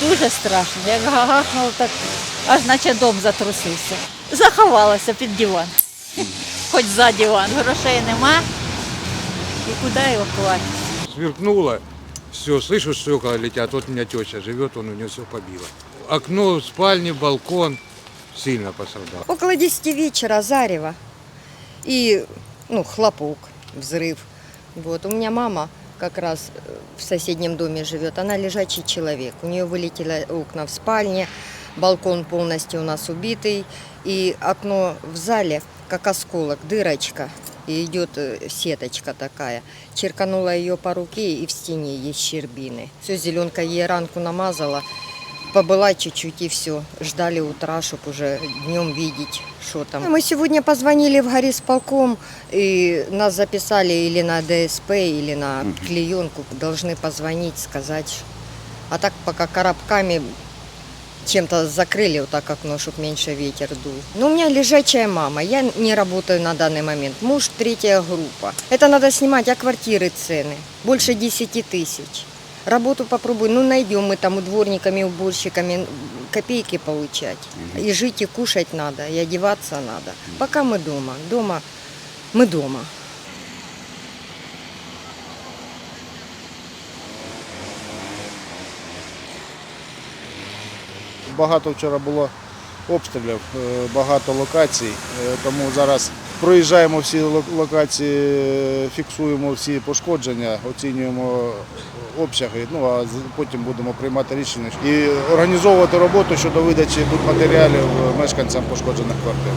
Дуже страшно. Як гагахнув, так аж наче дом затрусився. Заховалася під диван. Хоч за диван. Грошей нема. І куди евакувати? Сверкнуло, все, слышу, стекла летят. Вот у меня теща живет, он у нее все побило. Окно в спальне, балкон сильно пострадал. Около 10 вечера зарево и ну, хлопок, взрыв. Вот. У меня мама как раз э, в соседнем доме живет. Она лежачий человек. У нее вылетели окна в спальне, балкон полностью у нас убитый. И окно в зале, как осколок, дырочка. И идет э, сеточка такая. Черканула ее по руке, и в стене есть щербины. Все, зеленка ей ранку намазала. Побыла чуть-чуть и все. Ждали утра, чтобы уже днем видеть, что там. Мы сегодня позвонили в горисполком, и нас записали или на ДСП, или на клеенку. Должны позвонить, сказать. А так пока коробками чем-то закрыли вот так окно, чтобы меньше ветер дул. Но у меня лежачая мама, я не работаю на данный момент. Муж третья группа. Это надо снимать, а квартиры цены? Больше 10 тысяч. Работу попробуй, ну найдем мы там у дворниками, уборщиками копейки получать. И жить, и кушать надо, и одеваться надо. Пока мы дома. Дома, мы дома. Багато вчора було обстрілів, е, багато локацій, е, тому зараз проїжджаємо всі локації, фіксуємо всі пошкодження, оцінюємо обсяги, ну а потім будемо приймати рішення і організовувати роботу щодо видачі будматеріалів мешканцям пошкоджених квартир.